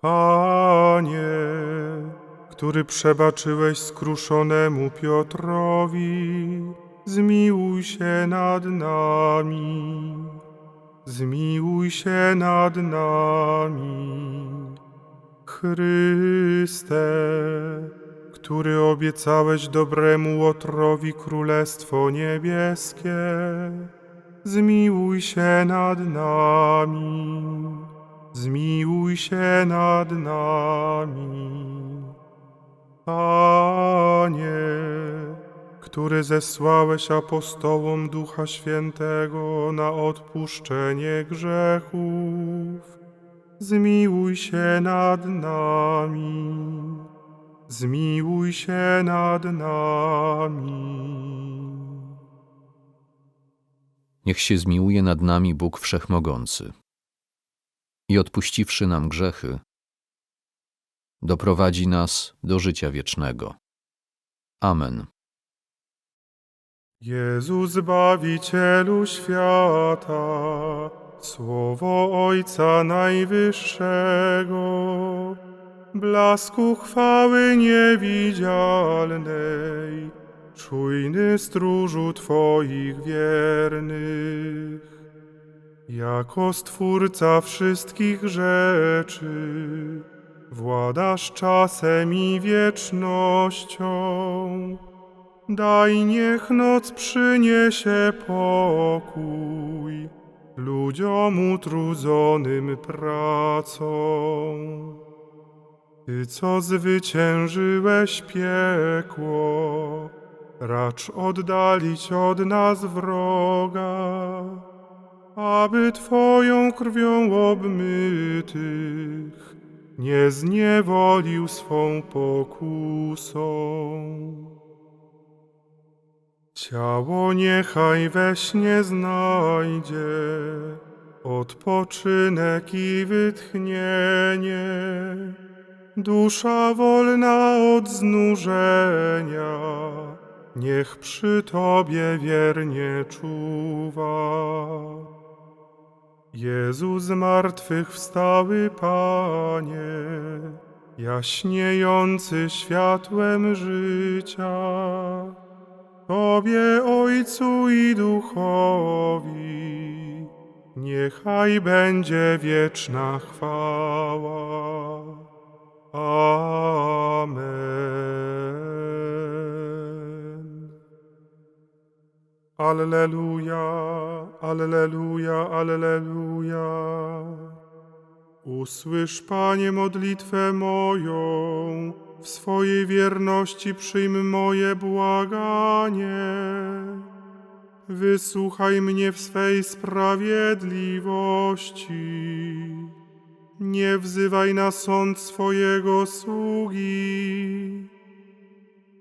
Panie, który przebaczyłeś skruszonemu Piotrowi, zmiłuj się nad nami. Zmiłuj się nad nami. Chryste, który obiecałeś dobremu Łotrowi Królestwo Niebieskie, zmiłuj się nad nami. Zmiłuj się nad nami. Panie, który zesłałeś apostołom Ducha Świętego na odpuszczenie grzechów, zmiłuj się nad nami. Zmiłuj się nad nami. Niech się zmiłuje nad nami Bóg Wszechmogący i odpuściwszy nam grzechy, doprowadzi nas do życia wiecznego. Amen. Jezu Zbawicielu świata, Słowo Ojca Najwyższego, blasku chwały niewidzialnej, czujny stróżu Twoich wiernych. Jako Stwórca wszystkich rzeczy, władasz czasem i wiecznością. Daj niech noc przyniesie pokój ludziom utrudzonym pracą. Ty, co zwyciężyłeś piekło, racz oddalić od nas wroga, aby Twoją krwią obmytych nie zniewolił swą pokusą. Ciało niechaj we śnie znajdzie odpoczynek i wytchnienie. Dusza wolna od znużenia, niech przy Tobie wiernie czuwa. Jezu z martwych wstały Panie, jaśniejący światłem życia. Tobie, Ojcu i Duchowi, niechaj będzie wieczna chwała. Amen. Alleluja, Alleluja, Alleluja. Usłysz, Panie, modlitwę moją, w swojej wierności przyjm moje błaganie. Wysłuchaj mnie w swej sprawiedliwości. Nie wzywaj na sąd swojego sługi,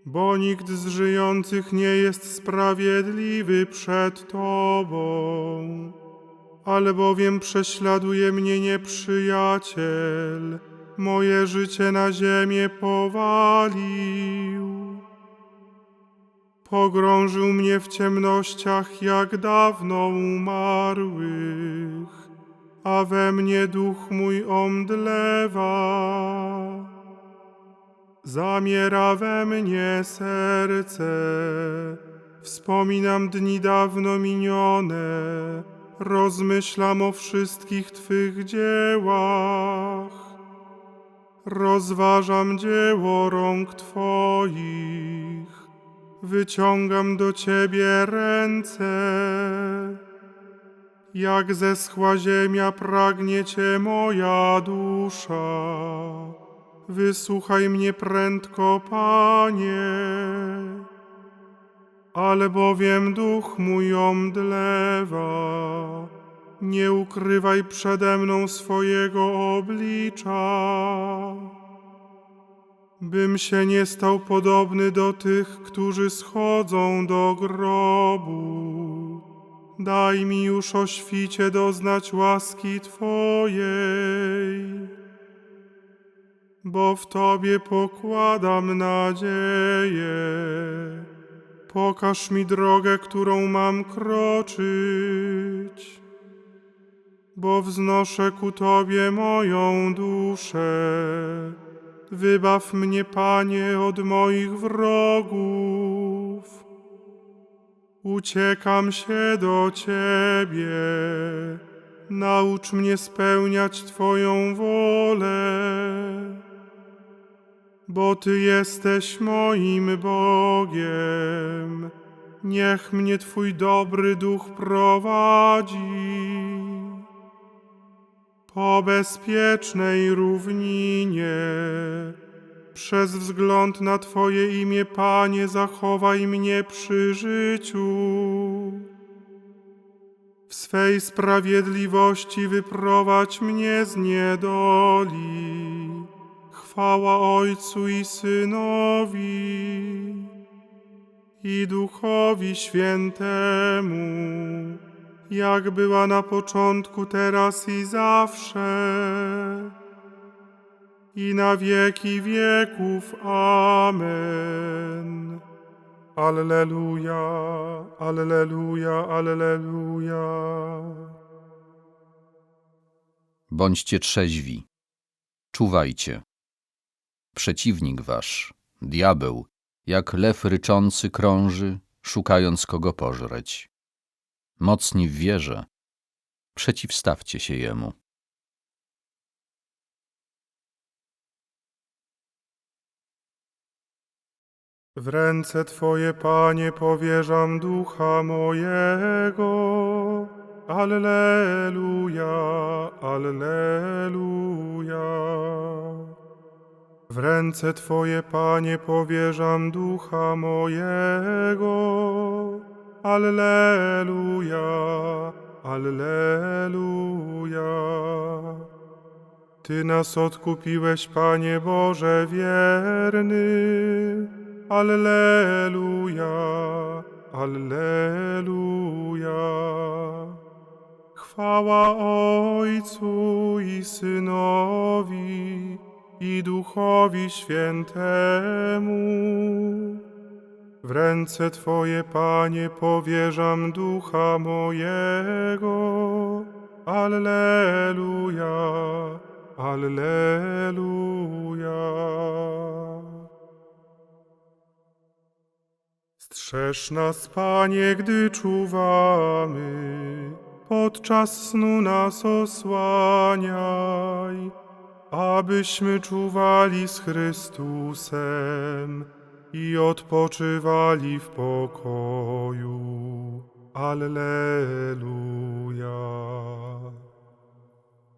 bo nikt z żyjących nie jest sprawiedliwy przed Tobą, albowiem prześladuje mnie nieprzyjaciel, moje życie na ziemię powalił. Pogrążył mnie w ciemnościach jak dawno umarłych, a we mnie duch mój omdlewa. Zamiera we mnie serce, wspominam dni dawno minione, rozmyślam o wszystkich Twych dziełach. Rozważam dzieło rąk Twoich, wyciągam do Ciebie ręce. Jak zeschła ziemia, pragnie Cię moja dusza. Wysłuchaj mnie prędko, Panie. Ale bowiem duch mój omdlewa, nie ukrywaj przede mną swojego oblicza. Bym się nie stał podobny do tych, którzy schodzą do grobu. Daj mi już o świcie doznać łaski Twojej, bo w Tobie pokładam nadzieję. Pokaż mi drogę, którą mam kroczyć, bo wznoszę ku Tobie moją duszę. Wybaw mnie, Panie, od moich wrogów. Uciekam się do Ciebie. Naucz mnie spełniać Twoją wolę, bo Ty jesteś moim Bogiem. Niech mnie Twój dobry duch prowadzi po bezpiecznej równinie. Przez wzgląd na Twoje imię, Panie, zachowaj mnie przy życiu. W swej sprawiedliwości wyprowadź mnie z niedoli. Chwała Ojcu i Synowi i Duchowi Świętemu jak była na początku, teraz i zawsze, i na wieki wieków. Amen. Alleluja, Alleluja, Alleluja. Bądźcie trzeźwi. Czuwajcie. Przeciwnik wasz, diabeł, jak lew ryczący krąży, szukając kogo pożreć. Mocni w wierze, przeciwstawcie się jemu. W ręce Twoje, Panie, powierzam ducha mojego. Alleluja, Alleluja. W ręce Twoje, Panie, powierzam ducha mojego. Alleluja, Alleluja. Ty nas odkupiłeś, Panie Boże wierny. Alleluja, Alleluja. Chwała Ojcu i Synowi i Duchowi Świętemu. W ręce Twoje, Panie, powierzam ducha mojego. Alleluja, Alleluja. Strzeż nas, Panie, gdy czuwamy, podczas snu nas osłaniaj, abyśmy czuwali z Chrystusem i odpoczywali w pokoju. Alleluja.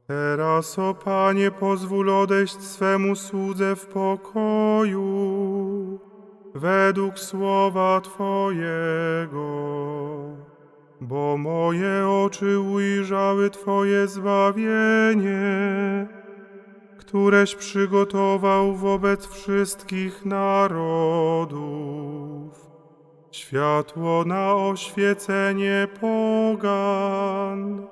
Teraz, o Panie, pozwól odejść swemu słudze w pokoju, według słowa Twojego. Bo moje oczy ujrzały Twoje zbawienie, któreś przygotował wobec wszystkich narodów. Światło na oświecenie pogan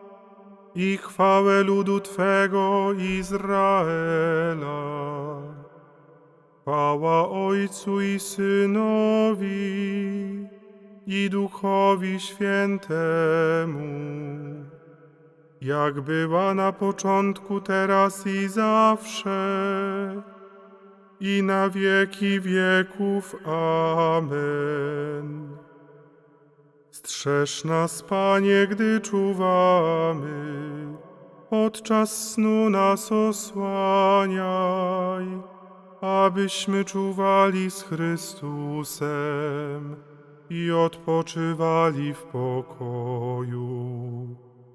i chwałę ludu Twego Izraela. Chwała Ojcu i Synowi i Duchowi Świętemu, jak była na początku, teraz i zawsze, i na wieki wieków. Amen. Strzeż nas, Panie, gdy czuwamy, podczas snu nas osłaniaj, abyśmy czuwali z Chrystusem i odpoczywali w pokoju.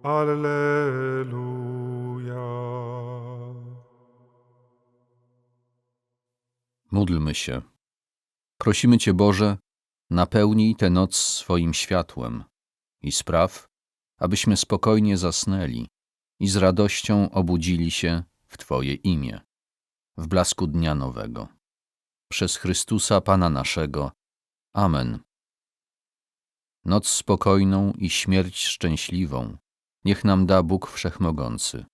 Alleluja. Módlmy się. Prosimy Cię, Boże, napełnij tę noc swoim światłem i spraw, abyśmy spokojnie zasnęli i z radością obudzili się w Twoje imię, w blasku dnia nowego. Przez Chrystusa Pana naszego. Amen. Noc spokojną i śmierć szczęśliwą niech nam da Bóg Wszechmogący,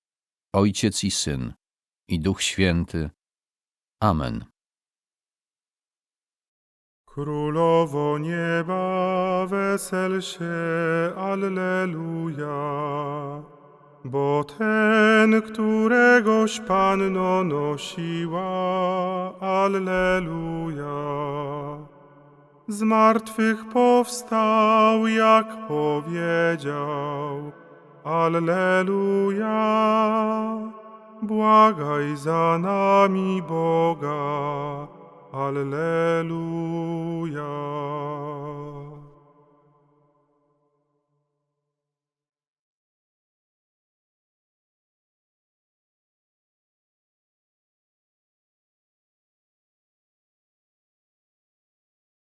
Ojciec i Syn, i Duch Święty. Amen. Królowo nieba, wesel się, Alleluja. Bo ten, któregoś Panno nosiła, Alleluja. Z martwych powstał, jak powiedział, Alleluja. Błagaj za nami Boga, Alleluja.